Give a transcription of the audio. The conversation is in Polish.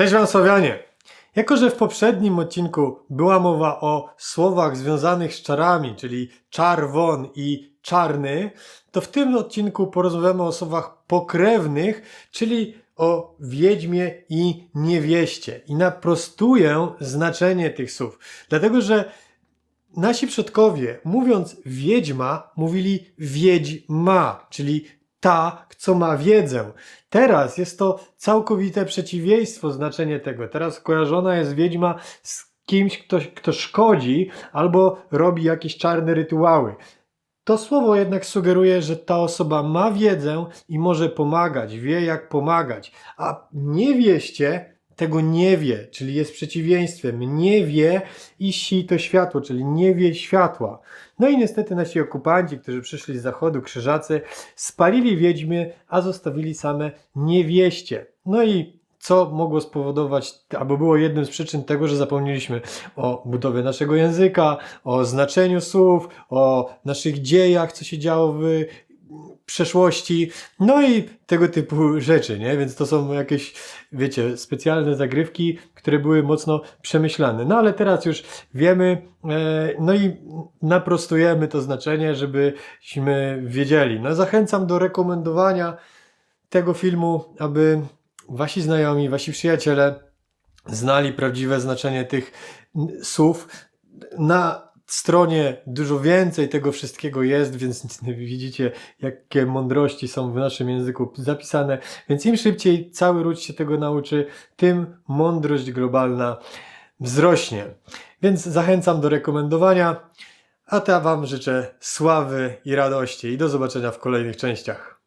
Cześć Wam Słowianie! Jako, że w poprzednim odcinku była mowa o słowach związanych z czarami, czyli czarwon i czarny, to w tym odcinku porozmawiamy o słowach pokrewnych, czyli o wiedźmie i niewieście. I naprostuję znaczenie tych słów. Dlatego, że nasi przodkowie, mówiąc wiedźma, mówili wiedźma, czyli ta, co ma wiedzę. Teraz jest to całkowite przeciwieństwo znaczenie tego. Teraz kojarzona jest wiedźma z kimś, kto, kto szkodzi albo robi jakieś czarne rytuały. To słowo jednak sugeruje, że ta osoba ma wiedzę i może pomagać, wie jak pomagać, a niewieście tego nie wie, czyli jest przeciwieństwem. Nie wie i si to światło, czyli nie wie światła. No i niestety nasi okupanci, którzy przyszli z zachodu, krzyżacy, spalili wiedźmy, a zostawili same niewieście. No i co mogło spowodować, albo było jedną z przyczyn tego, że zapomnieliśmy o budowie naszego języka, o znaczeniu słów, o naszych dziejach, co się działo w przeszłości, no i tego typu rzeczy, nie? Więc to są jakieś, wiecie, specjalne zagrywki, które były mocno przemyślane. No ale teraz już wiemy, e, no i naprostujemy to znaczenie, żebyśmy wiedzieli. No zachęcam do rekomendowania tego filmu, aby wasi znajomi, wasi przyjaciele znali prawdziwe znaczenie tych słów. Na stronie dużo więcej tego wszystkiego jest, więc widzicie, jakie mądrości są w naszym języku zapisane. Więc im szybciej cały ród się tego nauczy, tym mądrość globalna wzrośnie. Więc zachęcam do rekomendowania, a ja Wam życzę sławy i radości i do zobaczenia w kolejnych częściach.